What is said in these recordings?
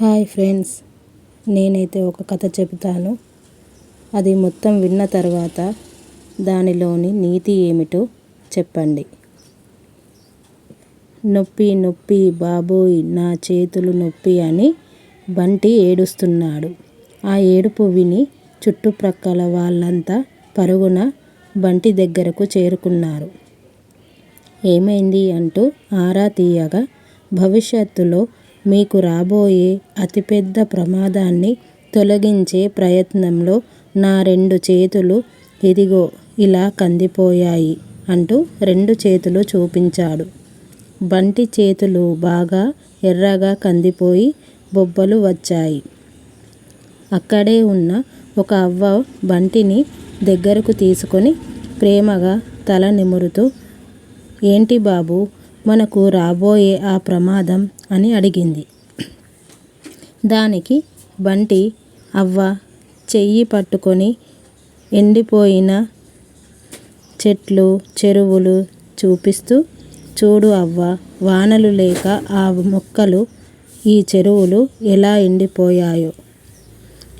Hi friends నేనైతే ఒక కథ చెబుతాను. అది మొత్తం విన్న తర్వాత దానిలోని నీతి ఏమిటో చెప్పండి. నొప్పి నొప్పి బాబోయ్ నా చేతులు నొప్పి అని బంటి ఏడుస్తున్నాడు. ఆ ఏడుపు విని చుట్టుప్రక్కల వాళ్ళంతా పరుగున బంటి దగ్గరకు చేరుకున్నారు. ఏమైంది అంటూ ఆరా తీయగా భవిష్యత్తులో మీకు రాబోయే అతిపెద్ద ప్రమాదాన్ని తొలగించే ప్రయత్నంలో నా రెండు చేతులు ఇదిగో ఇలా కందిపోయాయి అంటూ రెండు చేతులు చూపించాడు. బంటి చేతులు బాగా ఎర్రగా కందిపోయి బొబ్బలు వచ్చాయి. అక్కడే ఉన్న ఒక అవ్వ బంటిని దగ్గరకు తీసుకొని ప్రేమగా తల నిమురుతూ ఏంటి బాబూ మనకు రాబోయే ఆ ప్రమాదం అని అడిగింది. దానికి బంటి అవ్వ చెయ్యి పట్టుకొని ఎండిపోయిన చెట్లు చెరువులు చూపిస్తూ చూడు అవ్వ వానలు లేక ఆ మొక్కలు ఈ చెరువులు ఎలా ఎండిపోయాయో.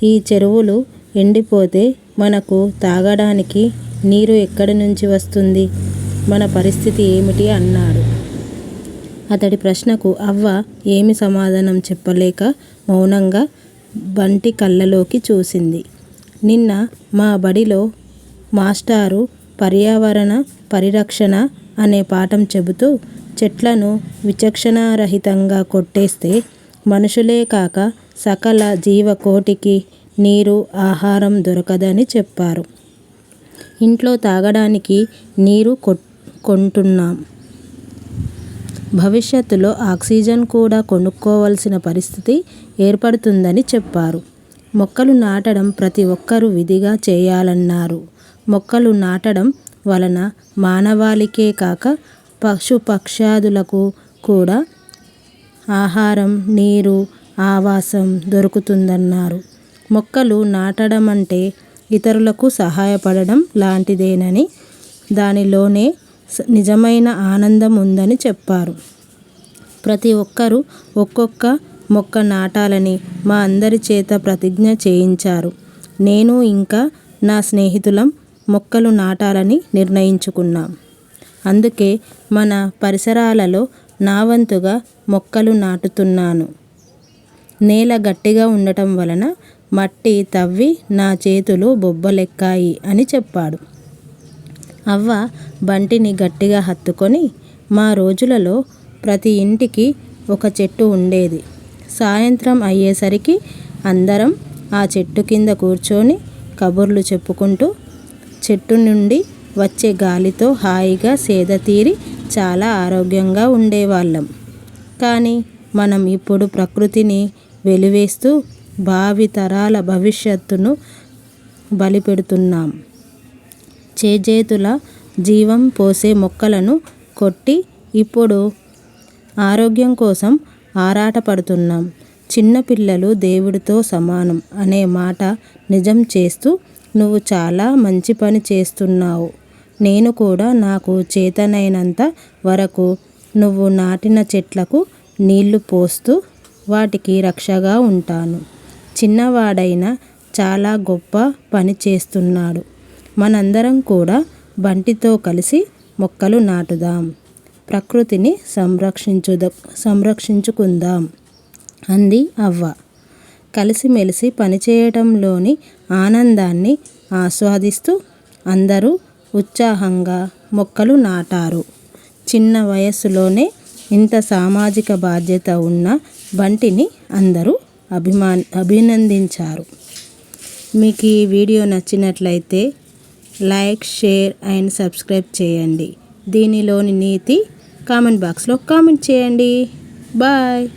ఈ చెరువులు ఎండిపోతే మనకు తాగడానికి నీరు ఎక్కడి నుంచి వస్తుంది? మన పరిస్థితి ఏమిటి? అన్నాడు. అతడి ప్రశ్నకు అవ్వ ఏమి సమాధానం చెప్పలేక మౌనంగా బంటి కళ్ళలోకి చూసింది. నిన్న మా బడిలో మాస్టారు పర్యావరణ పరిరక్షణ అనే పాఠం చెబుతూ చెట్లను విచక్షణారహితంగా కొట్టేస్తే మనుషులే కాక సకల జీవకోటికి నీరు, ఆహారం దొరకదని చెప్పారు. ఇంట్లో తాగడానికి నీరు కొంటున్నాం. భవిష్యత్తులో ఆక్సిజన్ కూడా కొనుక్కోవలసిన పరిస్థితి ఏర్పడుతుందని చెప్పారు. మొక్కలు నాటడం ప్రతి ఒక్కరూ విధిగా చేయాలన్నారు. మొక్కలు నాటడం వలన మానవాళికే కాక పశుపక్ష్యాదులకు కూడా ఆహారం, నీరు, ఆవాసం దొరుకుతుందన్నారు. మొక్కలు నాటడం అంటే ఇతరులకు సహాయపడడం లాంటిదేనని, దానిలోనే నిజమైన ఆనందం ఉందని చెప్పారు. ప్రతి ఒక్కరూ ఒక్కొక్క మొక్క నాటాలని మా అందరి చేత ప్రతిజ్ఞ చేయించారు. నేను ఇంకా నా స్నేహితులం మొక్కలు నాటాలని నిర్ణయించుకున్నాం. అందుకే మన పరిసరాలలో నా వంతుగా మొక్కలు నాటుతున్నాను. నేల గట్టిగా ఉండటం వలన మట్టి తవ్వి నా చేతులు బొబ్బలెక్కాయి అని చెప్పాడు. అవ్వ బంటిని గట్టిగా హత్తుకొని మా రోజులలో ప్రతి ఇంటికి ఒక చెట్టు ఉండేది. సాయంత్రం అయ్యేసరికి అందరం ఆ చెట్టు కింద కూర్చొని కబుర్లు చెప్పుకుంటూ చెట్టు నుండి వచ్చే గాలితో హాయిగా సేదతీరి చాలా ఆరోగ్యంగా ఉండేవాళ్ళం. కానీ మనం ఇప్పుడు ప్రకృతిని వెలివేస్తూ భావితరాల భవిష్యత్తును బలిపెడుతున్నాం. చేజేతుల జీవం పోసే మొక్కలను కొట్టి ఇప్పుడు ఆరోగ్యం కోసం ఆరాటపడుతున్నాం. చిన్నపిల్లలు దేవుడితో సమానం అనే మాట నిజం చేస్తూ నువ్వు చాలా మంచి పని చేస్తున్నావు. నేను కూడా నాకు చేతనైనంత వరకు నువ్వు నాటిన చెట్లకు నీళ్ళు పోస్తూ వాటికి రక్షగా ఉంటాను. చిన్నవాడైనా చాలా గొప్ప పని చేస్తున్నాడు. మనందరం కూడా బంటితో కలిసి మొక్కలు నాటుదాం. ప్రకృతిని సంరక్షించుద సంరక్షించుకుందాం అంది అవ్వ. కలిసిమెలిసి పనిచేయటంలోని ఆనందాన్ని ఆస్వాదిస్తూ అందరూ ఉత్సాహంగా మొక్కలు నాటారు. చిన్న వయస్సులోనే ఇంత సామాజిక బాధ్యత ఉన్న బంటిని అందరూ అభినందించారు. మీకు ఈ వీడియో నచ్చినట్లయితే లైక్ షేర్ అండ్ సబ్స్క్రైబ్ చేయండి. దీనిలోని నీతి కామెంట్ బాక్స్లో కామెంట్ చేయండి. బాయ్